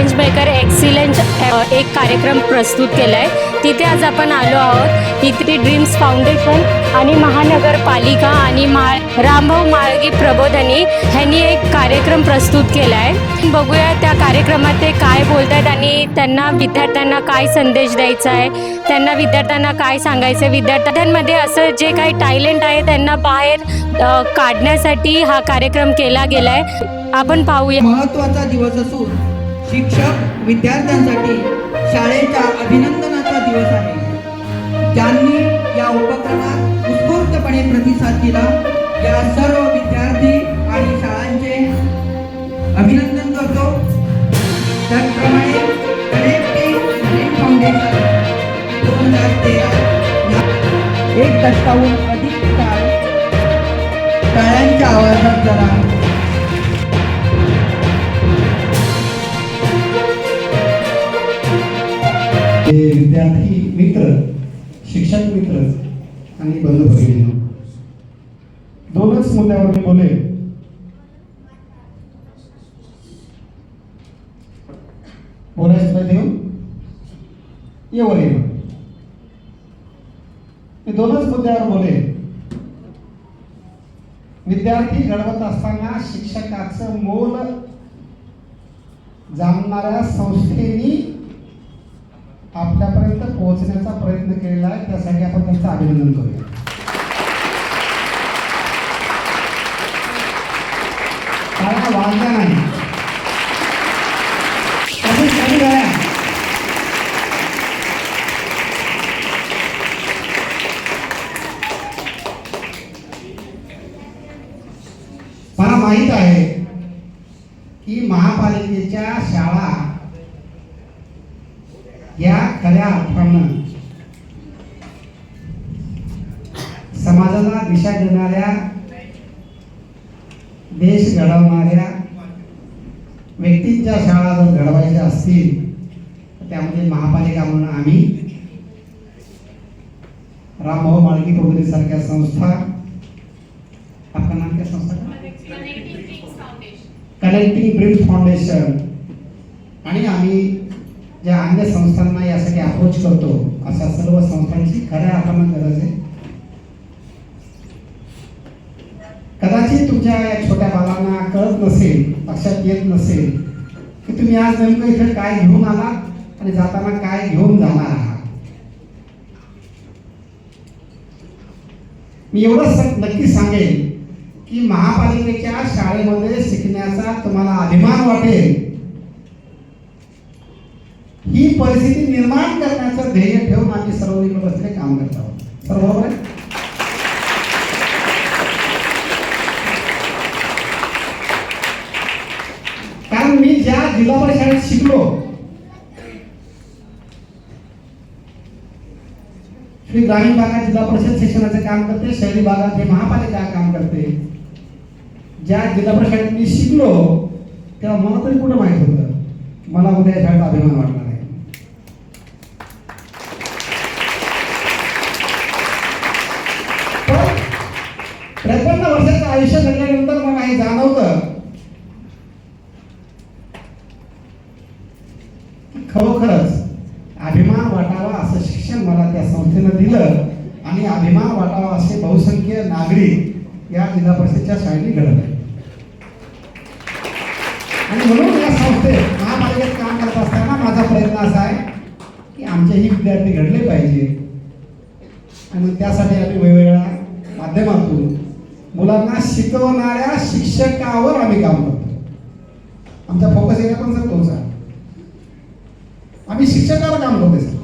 Challenge maker excellent एक कार्यक्रम प्रस्तुत केला आहे तिथे आज आपण आलो आहोत. इथे ड्रीम्स फाउंडेशन आणि महानगरपालिका आणि मा रामभाऊ माळगी प्रबोधनी ह्यांनी एक कार्यक्रम प्रस्तुत केला आहे बघूया त्या कार्यक्रमात ते काय बोलत आहेत आणि त्यांना विद्यार्थ्यांना काय संदेश द्यायचा आहे. त्यांना विद्यार्थ्यांना काय सांगायचं आहे? विद्यार्थ्यांमध्ये असं जे काही टॅलेंट आहे त्यांना बाहेर काढण्यासाठी हा कार्यक्रम केला गेला आहे आपण पाहूया. महत्त्वाचा दिवस असून शिक्षक विद्यार्थ्यांसाठी शाळेच्या अभिनंदनाचा दिवस आहे. ज्यांनी या उपक्रमात उत्स्फूर्तपणे प्रतिसाद दिला या सर्व विद्यार्थी आणि शाळांचे अभिनंदन करतो. त्याचप्रमाणे फाउंडेशन दोन हजार तेरा एक दशकाहून अधिक काळ टाळ्यांच्या आवाजात जरा हे विद्यार्थी मित्र शिक्षक मित्र आणि बंधू भगिनी दोनच मुद्द्यावर मी बोले बोलायचं देऊ? ये मी दोनच मुद्द्यावर बोले विद्यार्थी घडवत असताना शिक्षकाचं मोल जाणणाऱ्या संस्थेनी आपल्यापर्यंत पोहोचण्याचा प्रयत्न केलेला आहे. त्यासाठी आपण त्यांचं अभिनंदन करूया. टाळ्या वाजल्या नाही. मला माहीत आहे की महापालिकेच्या शाळा या खऱ्या अर्थानं समाजाला दिशा देणाऱ्या देश घडवणाऱ्या व्यक्तींच्या शाळा जर घडवायच्या असतील त्यामध्ये महापालिका म्हणून आम्ही रामभाऊ माळगी प्रबोधी सारख्या संस्था आपलं नाम काय संस्था? कनेक्टिंग ब्रिज फाउंडेशन आणि आम्ही ज्या अन्य संस्थांना यासाठी अप्रोच करतो अशा सर्व संस्थांची खऱ्या अर्थानं गरज आहे. कदाचित तुमच्या या छोट्या बाबांना कळत नसेल लक्षात येत नसेल की तुम्ही आज नेमकं इथे काय घेऊन आला आणि जाताना काय घेऊन जाणार आहात. मी एवढंच स- नक्की सांगेन की महापालिकेच्या शाळेमध्ये शिकण्याचा तुम्हाला अभिमान वाटेल. परिस्थिती निर्माण करण्याचं ध्येय ठेवून आम्ही सर्व इकडे बसले काम करत आहोत. सर्व बरोबर आहे कारण मी ज्या जिल्हा परिषदेत शिकलो श्री ग्रामीण भागात जिल्हा परिषद शिक्षणाचे काम करते शहरी भागात हे महापालिका काम करते. ज्या जिल्हा परिषदेत मी शिकलो तेव्हा मला तरी कुठं माहीत होतं? मला उद्या शाळेचा अभिमान वाटला आहे पण त्रेपन्न वर्षाचं आयुष्य घडल्यानंतर मला हे जाणवतं की खरोखरच अभिमान वाटावा असं शिक्षण संस्थेनं दिलं आणि अभिमान वाटावा असे बहुसंख्य नागरिक या जिल्हा परिषदेच्या शाळेने आहे आणि म्हणून या संस्थेत महापालिकेत काम करत असताना माझा प्रयत्न असा आहे की आमचेही विद्यार्थी घडले पाहिजे. आणि त्यासाठी आम्ही वेगवेगळ्या माध्यमातून मुलांना शिकवणाऱ्या शिक्षकावर आम्ही काम करतो. आमचा फोकस एरिया पण सर तोच आहे. आम्ही शिक्षकावर काम करतो सर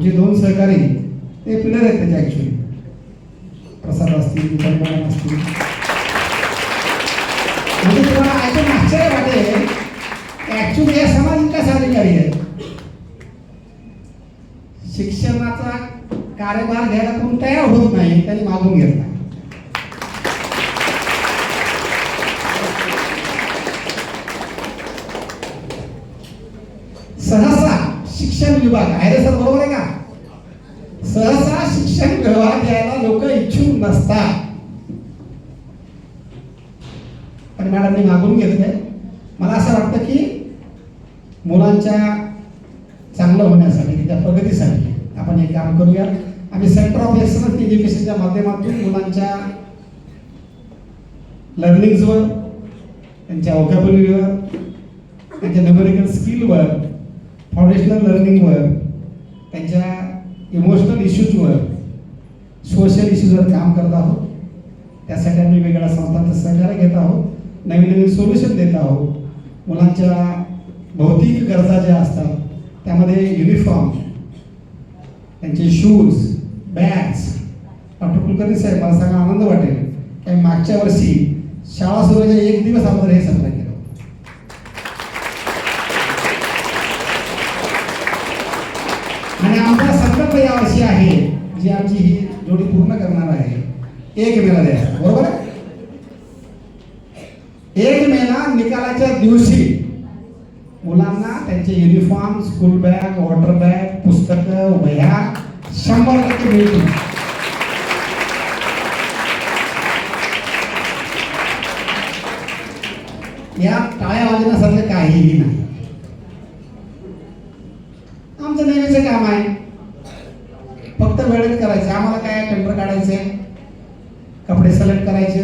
आमचे दोन सहकारी ते पिलर आहेत त्याचे ॲक्च्युली प्रसाद असतील परिमाण असतील. म्हणजे तुम्हाला ऐकून आश्चर्य वाटेल ऍक्च्युली या समाज विकास अधिकारी आहेत. शिक्षणाचा कार्यभार घ्यायला कोण तयार होत नाही त्यांनी मागून घेतला. सहसा शिक्षण विभाग आहे रे सर बरोबर आहे का? सहसा शिक्षण विभाग घ्यायला लोक इच्छुक नसतात. पण मॅडमनी मागून घेतलंय. मला असं वाटतं की मुलांच्या चांगलं होण्यासाठी त्याच्या प्रगतीसाठी आपण हे काम करूया. आम्ही सेंटर ऑफ एक्सलन्स एज्युकेशनच्या माध्यमातून मुलांच्या लर्निंग्सवर त्यांच्या वोकॅब्युलरीवर त्यांच्या न्यूमेरिकल स्किलवर फाउंडेशनल लर्निंगवर त्यांच्या इमोशनल इश्यूजवर सोशल इश्यूजवर काम करत आहोत. त्यासाठी आम्ही वेगळ्या संस्थांचा सहकार्य घेत आहोत. नवीन नवीन सोल्युशन देत आहोत. मुलांच्या भौतिक गरजा ज्या असतात त्यामध्ये युनिफॉर्म त्यांचे शूज बॅग्स डॉक्टर कुलकर्णी साहेब मला सांगा आनंद वाटेल. काही मागच्या वर्षी शाळा सुरू एक दिवस अगोदर हे सप्लाय केलं होतं. आणि आमचा संकल्प यावर्षी आहे जी आमची ही जोडी पूर्ण करणार आहे. एक मेला द्यायचा बरोबर एक मेला निकालाच्या दिवशी मुलांना त्यांचे uniform school bag water bag पुस्तक वह्या शंभर टक्के मिळतील. या टाळ्या वाजवण्यासारखं काहीही नाही आमचं नेहमीचं काम आहे फक्त वेळेत करायचं आम्हाला काय टेंडर काढायचे कपडे सिलेक्ट करायचे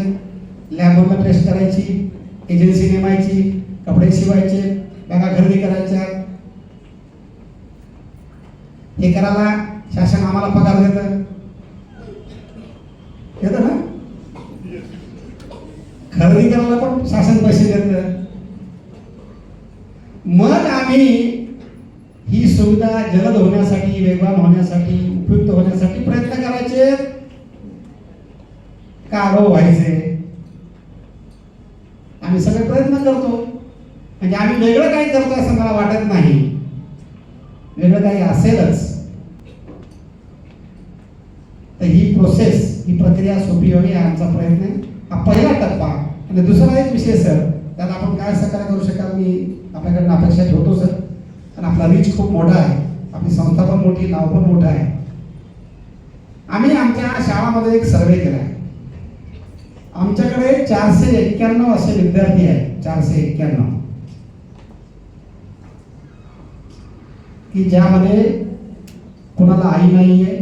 लॅबवरला टेस्ट करायची एजन्सी नेमायची कपडे शिवायचे बॅगा खरेदी करायच्या हे करायला शासन आम्हाला पगार देतं. देत ना? खरेदी करायला पण शासन पैसे देतं. मग आम्ही ही सुविधा जलद होण्यासाठी वेगवान होण्यासाठी उपयुक्त होण्यासाठी प्रयत्न करायचे. का अभाव व्हायचे? आम्ही सगळे प्रयत्न करतो. म्हणजे आम्ही वेगळं काही करतो असं मला वाटत नाही. वेगळं काही असेलच तर ही प्रोसेस ही प्रक्रिया सोपी व्हावी हा आमचा प्रयत्न आहे. हा पहिला टप्पा. आणि दुसरा एक विषय सर त्यात आपण काय सहकार्य करू शकाल? मी आपल्याकडनं अपेक्षा ठेवतो सर. आणि आपला रीच खूप मोठा आहे. आपली संस्था पण मोठी नाव पण मोठं आहे. आम्ही आमच्या शाळामध्ये एक सर्वे केला आहे. आमच्याकडे चारशे एक्क्याण्णव असे विद्यार्थी आहेत. चारशे एक्क्याण्णव. की ज्यामध्ये कुणाला आई नाहीये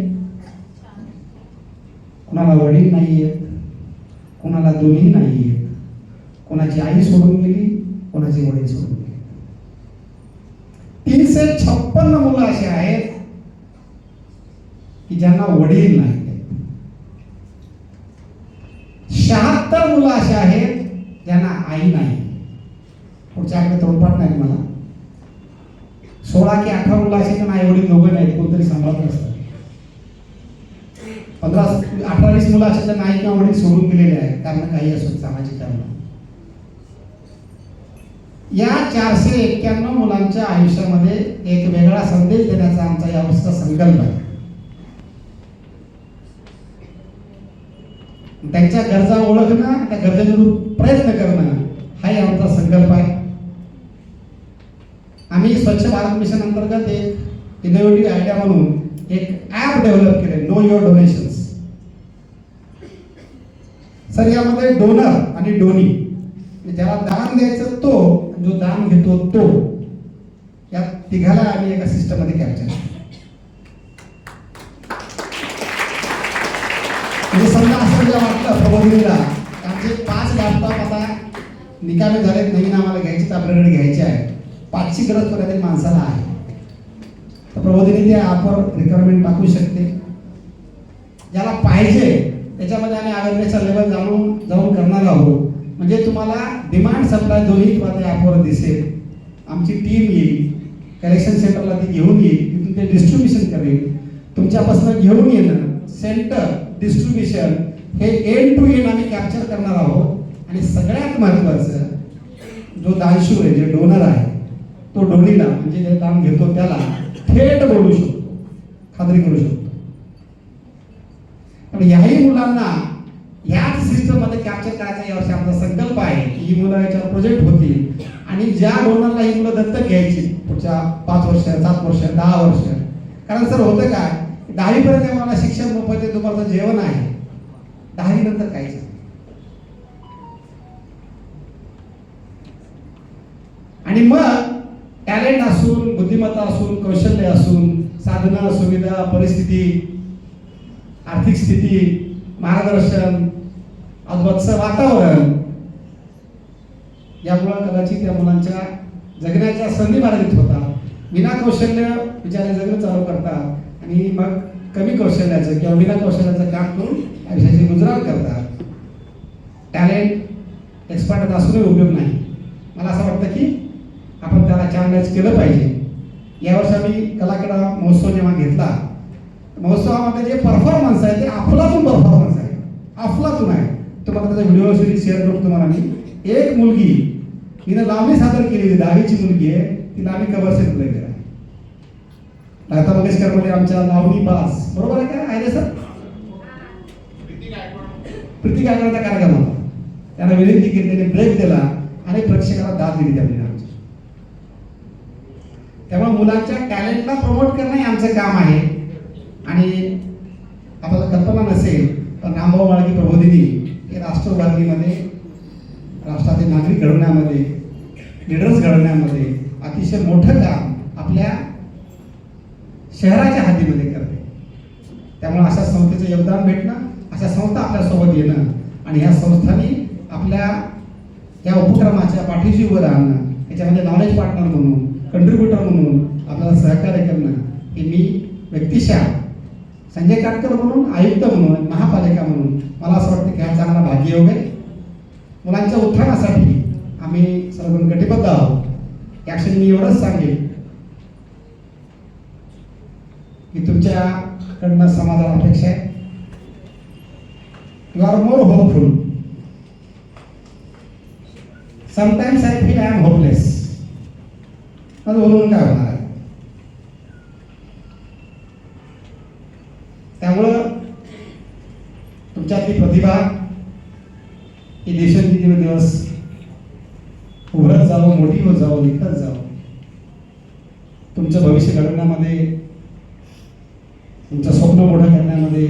कुणाला वडील नाहीये कुणाला दोन्ही नाहीये कोणाची आई सोडून गेली कोणाची वडील सोडून गेले. तीनशे छप्पन्न मुलं अशी आहेत की ज्यांना वडील नाही शहात्तर मुलं अशी आहेत ज्यांना आई नाही पुढच्या आकडे तोडपाठ नाही मला. सोळा की अठरा मुलं अशी त्यांना नाही एवढी दोघं नाहीत कोणतरी सांभाळत असतात पंधरा अठरा वीस मुलं अशी तर नाही किंवा वडील सोडून दिलेले आहेत कारण काही असो सामाजिक कारण. या चारशे एक्क्याण्णव मुलांच्या आयुष्यामध्ये एक वेगळा संदेश देण्याचा आमचा या यावर्षीचा संकल्प आहे. त्यांच्या गरजा ओळखणं त्या गरजेनुरूप प्रयत्न करणं हाही आमचा संकल्प आहे. आम्ही स्वच्छ भारत मिशन अंतर्गत एक इनोव्हेटिव्ह आयडिया म्हणून एक ॲप डेव्हलप केले नो युअर डोनेशन्स सर यामध्ये डोनर आणि डोनी म्हणजे ज्याला दान द्यायचं तो जो दान घेतो तो या तिघाला आम्ही एका सिस्टममध्ये कॅप्चर म्हणजे समजा असं जेव्हा वाटलं प्रबोधिनीला आमचे पाच लॅपटॉप आता निकामी झालेत नवीन आम्हाला घ्यायचे तर आपल्याकडे घ्यायचे आहे पाचची गरज कोणत्या माणसाला आहे. तर प्रबोधिनी ते ॲपवर रिक्वायरमेंट टाकू शकते. ज्याला पाहिजे त्याच्यामध्ये आम्ही अवेअरनेसचा लेवल जाणून जाऊन करणार आहोत. म्हणजे तुम्हाला डिमांड सप्लाय दोन्ही तुम्हाला त्या ॲपवर दिसेल. आमची टीम येईल कलेक्शन सेंटरला ती घेऊन येईल तिथून ते डिस्ट्रीब्युशन करेल. तुमच्यापासून घेऊन येणं सेंटर डिस्ट्रीब्युशन हे एंड टू एंड आम्ही कॅप्चर करणार आहोत. आणि सगळ्यात महत्त्वाचं जो दानशूर आहे जे डोनर आहे तो ढोलीला म्हणजे जे दान घेतो त्याला थेट बोलू शकतो खात्री करू शकतो. पण याही मुलांना याच सिस्टममध्ये कॅप्चर करायचा यावर्षी आमचा संकल्प आहे की ही मुलं याच्यावर प्रोजेक्ट होतील आणि ज्या मुलांना ही मुलं दत्तक घ्यायची पुढच्या पाच वर्ष सात वर्ष दहा वर्ष. कारण सर होतं काय? दहावीपर्यंत मला शिक्षण मोफत आहे दुपारचं जेवण आहे. दहावी नंतर काहीच मग टॅलेंट असून बुद्धिमत्ता असून कौशल्य असून साधना सुविधा परिस्थिती आर्थिक स्थिती मार्गदर्शन अद्भुतचं वातावरण यामुळं कदाचित या मुलांच्या जगण्याच्या संधी बाधित होतात. विना कौशल्य बिचारे जगणं चालू करतात आणि मग कमी कौशल्याचं किंवा विना कौशल्याचं काम करून आयुष्याची गुजरात करतात. टॅलेंट एक्सपर्ट असूनही उपयोग नाही. मला असं वाटतं की आपण त्याला चॅलेंज केलं पाहिजे. यावर्षी आम्ही कलाकडा महोत्सव जेव्हा घेतला महोत्सवामध्ये जे परफॉर्मन्स आहे ते अफलातून परफॉर्मन्स आहे. अफलातून आहे. तुम्हाला त्याचा व्हिडिओ सिरीज शेअर करतो तुम्हाला मी. एक मुलगी हिनं लावणी सादर केलेली दहावीची मुलगी आहे तिला आम्ही कबर सेट दिलेला आहे लता मंगेशकरमध्ये आमच्या लावणी बास. बरोबर आहे का? आहे सर? प्रीती गायकवाडचा कार्यक्रम होता. त्यांना विनंती केली त्यांनी ब्रेक दिला आणि प्रेक्षकाला दाद दिली त्या त्यामुळे मुलांच्या टॅलेंटला प्रमोट करणं हे आमचं काम आहे. आणि आपल्याला कल्पना नसेल पण रामभाऊ बाळगी प्रबोधिनी हे राष्ट्रवादीमध्ये राष्ट्राचे नागरिक घडवण्यामध्ये लिडर्स घडवण्यामध्ये अतिशय मोठं काम आपल्या शहराच्या हातीमध्ये करते. त्यामुळे अशा संस्थेचं योगदान भेटणं अशा संस्था आपल्यासोबत येणं आणि ह्या संस्थांनी आपल्या या उपक्रमाच्या पाठीशी उभं राहणं याच्यामध्ये नॉलेज पार्टनर म्हणून कंट्रीब्युटर म्हणून आपल्याला सहकार्य करणं हे मी व्यक्तिशः संजय काटकर म्हणून आयुक्त म्हणून महापालिका म्हणून मला असं वाटतं की हा चांगला भाग्ययोग आहे. मुलांच्या उत्थानासाठी आम्ही सर्वजण कटिबद्ध आहोत. या क्षणी मी एवढंच सांगेन की तुमच्याकडनं समाजाला अपेक्षा आहे. You are more hopeful sometimes I feel I am hopeless माझं काय होणार आहे त्यामुळं तुमच्यातली प्रतिभा ही दिवस उभरत जावं मोठी होत जावं निघत जावं तुमचं भविष्य घडवण्यामध्ये तुमचं स्वप्न मोठं करण्यामध्ये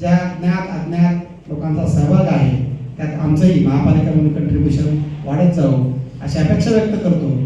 ज्या ज्ञात अज्ञात लोकांचा सहभाग आहे त्यात आमचंही महापालिका म्हणून कंट्रीब्युशन वाढत जावं अशी अपेक्षा व्यक्त करतो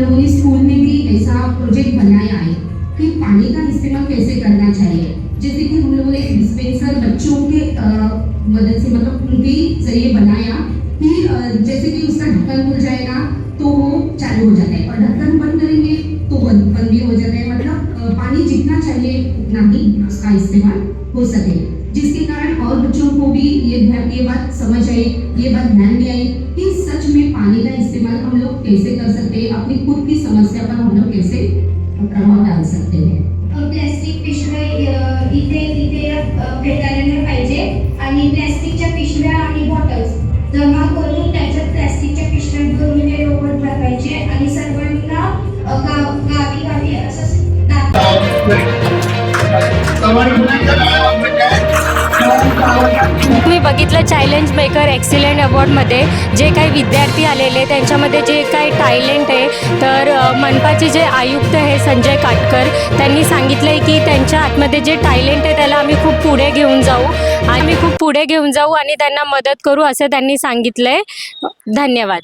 लोगों ने स्कूल में भी ऐसा प्रोजेक्ट बनाया है कि पानी का इस्तेमाल कैसे करना चाहिए? जैसे कि हम लोगों ने डिस्पेंसर बच्चों के मदद से मतलब उनके ज़रिए बनाया कि जैसे कि उसका ढक्कन खुल जाएगा तो वो चालू हो जाता है और ढक्कन बंद करेंगे तो बंद बंद भी हो जाता है। मतलब पानी जितना चाहिए उतना ही उसका इस्तेमाल हो सके। जिसके कारण और बच्चों को भी ये ये बात समझ आई, ये बात ध्यान में आई इस्तेमाल हम लोग कैसे कर सकते हैं अपनी खुद की समस्या पर हम लोग कैसे प्रभाव डाल सकते हैं चॅलेंज मेकर एक्सिलेंट अवॉर्डमध्ये जे काही विद्यार्थी आलेले त्यांच्यामध्ये जे काही टॅलेंट आहे तर मनपाचे जे आयुक्त आहे संजय काटकर त्यांनी सांगितलं आहे की त्यांच्या आतमध्ये जे टॅलेंट आहे त्याला आम्ही खूप पुढे घेऊन जाऊ. आम्ही खूप पुढे घेऊन जाऊ आणि त्यांना मदत करू असं त्यांनी सांगितलं आहे धन्यवाद.